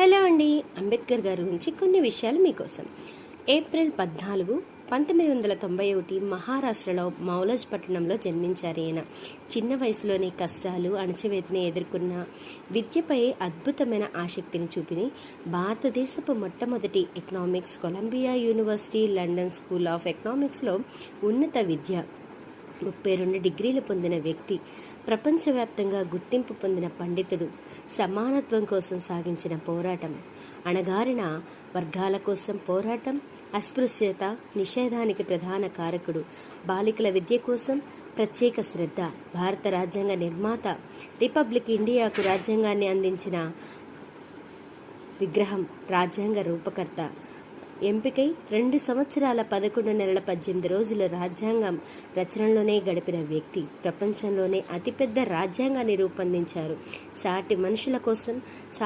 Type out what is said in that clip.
Hello అండి. అంబేద్కర్ గారి గురించి కొన్ని విషయాలు మీకోసం. ఏప్రిల్ పద్నాలుగు పంతొమ్మిది వందల తొంభై ఒకటి మహారాష్ట్రలో మౌలజ్ పట్టణంలో జన్మించారు ఈయన. చిన్న వయసులోనే కష్టాలు అణచివేతని ఎదుర్కొన్న విద్యపై అద్భుతమైన ఆసక్తిని చూపిని భారతదేశపు మొట్టమొదటి economics Columbia university London school of ఎకనామిక్స్లో ఉన్నత విద్య. ముప్పై రెండు డిగ్రీలు పొందిన వ్యక్తి ప్రపంచవ్యాప్తంగా గుర్తింపు పొందిన పండితుడు సమానత్వం కోసం సాగించిన పోరాటం. అణగారిన వర్గాల కోసం పోరాటం అస్పృశ్యత నిషేధానికి ప్రధాన కారకుడు బాలికల విద్య కోసం ప్రత్యేక శ్రద్ధ భారత రాజ్యాంగ నిర్మాత రిపబ్లిక్ ఇండియాకు రాజ్యాంగాన్ని అందించిన విగ్రహం రాజ్యాంగ రూపకర్త. ఎంపికై రెండు సంవత్సరాల పదకొండు నెలల పద్దెనిమిది రోజులు రాజ్యాంగం రచనలోనే గడిపిన వ్యక్తి. ప్రపంచంలోనే అతిపెద్ద రాజ్యాంగాన్ని రూపొందించారు. సాటి మనుషుల కోసం సాటి